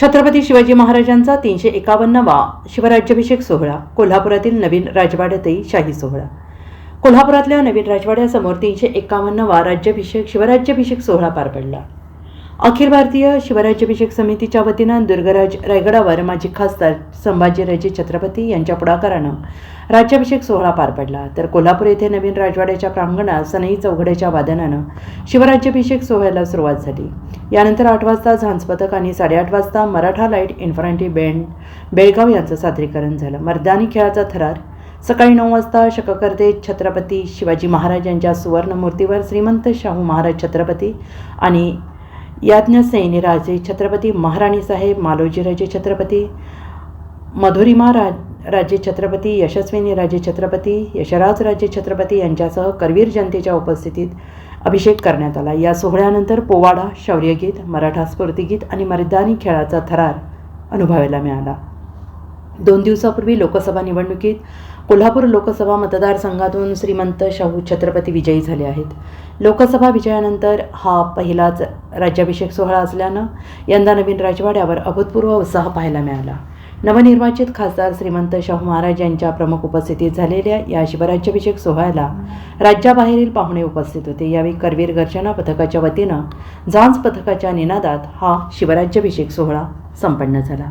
छत्रपती शिवाजी महाराजांचा तीनशे एकावन्नवा शिवराज्याभिषेक सोहळा कोल्हापुरातील नवीन राजवाड्यातही शाही सोहळा. कोल्हापुरातल्या नवीन राजवाड्यासमोर तीनशे एकावन्नवा राज्याभिषेक शिवराज्याभिषेक सोहळा पार पडला. अखिल भारतीय शिवराज्याभिषेक समितीच्या वतीनं दुर्गराज रायगडावर माजी खासदार संभाजीराजे छत्रपती यांच्या पुढाकारानं राज्याभिषेक सोहळा पार पडला. तर कोल्हापूर येथे नवीन राजवाड्याच्या प्रांगणात सनई चौघड्याच्या वादनानं शिवराज्याभिषेक सोहळ्याला सुरुवात झाली. यानंतर आठ वाजता झांज पथक आणि साडेआठ वाजता Maratha light infantry band Belgaum यांचं सादरीकरण झालं. मर्दानी खेळाचा थरार. सकाळी नऊ वाजता शककर्ते छत्रपती शिवाजी महाराज यांच्या सुवर्णमूर्तीवर श्रीमंत शाहू महाराज छत्रपती आणि याज्ञसेनी राजे छत्रपती महाराणी साहेब मालोजीराजे छत्रपती मधुरिमा रा राजे छत्रपती यशस्विनी राजे छत्रपती यशराज राजे छत्रपती यांच्यासह करवीर जनतेच्या उपस्थितीत अभिषेक करण्यात आला. या सोहळ्यानंतर पोवाडा शौर्यगीत मराठा स्फूर्तिगीत आणि मर्दानी खेळाचा थरार अनुभवायला मिळाला. दोन दिवसापूर्वी लोकसभा निवडणुकीत कोल्हापूर लोकसभा मतदारसंघातून श्रीमंत शाहू छत्रपती विजयी झाले आहेत. लोकसभा विजयानंतर हा पहिलाच राज्याभिषेक सोहळा असल्यानं यंदा नवीन राजवाड्यावर अभूतपूर्व उत्साह पाहायला मिळाला. नवनिर्वाचित खासदार श्रीमंत शाहू महाराज यांच्या प्रमुख उपस्थितीत झालेल्या या शिवराज्याभिषेक सोहळ्याला राज्याबाहेरील पाहुणे उपस्थित होते. यावेळी करवीर गर्जना पथकाच्या वतीनं झांज पथकाच्या निनादात हा शिवराज्याभिषेक सोहळा संपन्न झाला.